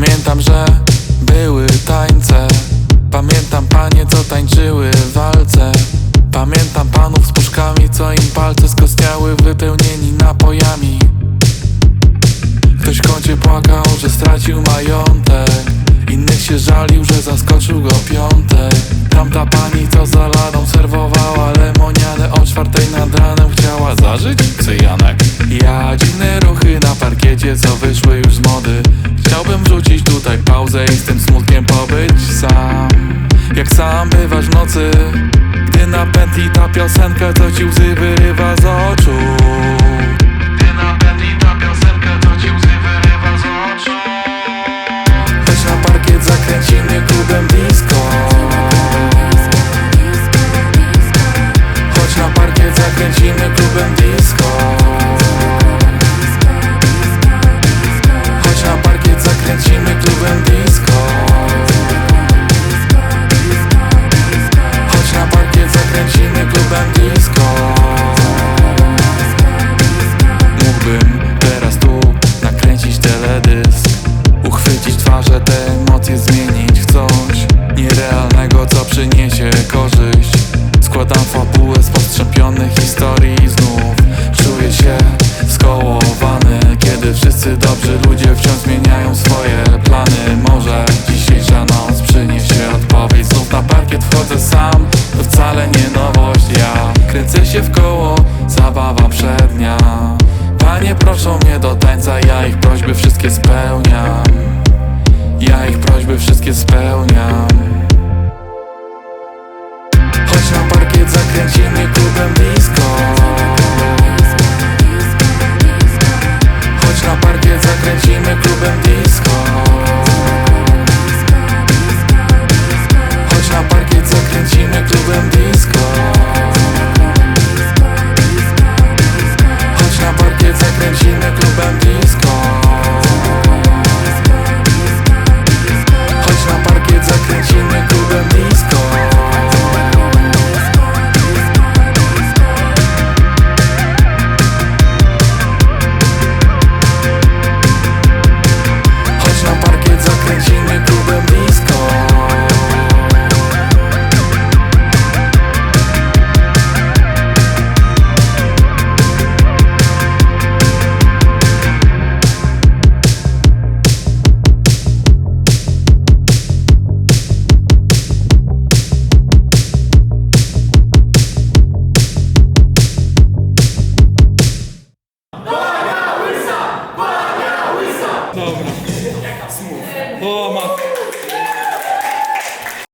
Pamiętam, że były tańce. Pamiętam panie, co tańczyły walce. Pamiętam panów z puszkami, co im palce skostniały Wypełnieni napojami. Ktoś w kącie płakał, że stracił majątek. Innych się żalił, że zaskoczył go piątek. Tamta pani, co za ladą serwowała lemoniadę O czwartej nad ranem chciała zażyć cyjanek Ja dziwne ruchy na parkiecie, co wyszły już z mody pauzę i z tym smutkiem pobyć sam. Jak sam bywasz w nocy Gdy na pętli ta piosenka, co ci łzy wyrywa z oczu. Gdy na pętli ta piosenka, co ci łzy wyrywa z oczu. Chodź na parkiet, zakręcimy klubem disco. Chodź na parkiet, zakręcimy klubem disco wciąż zmieniają swoje plany. Może dzisiejsza noc przyniesie odpowiedź. Znów na parkiet wchodzę sam To wcale nie nowość. Ja kręcę się w koło Zabawa przednia. Panie proszą mnie do tańca Ja ich prośby wszystkie spełniam. Ja ich prośby wszystkie spełniam O matko.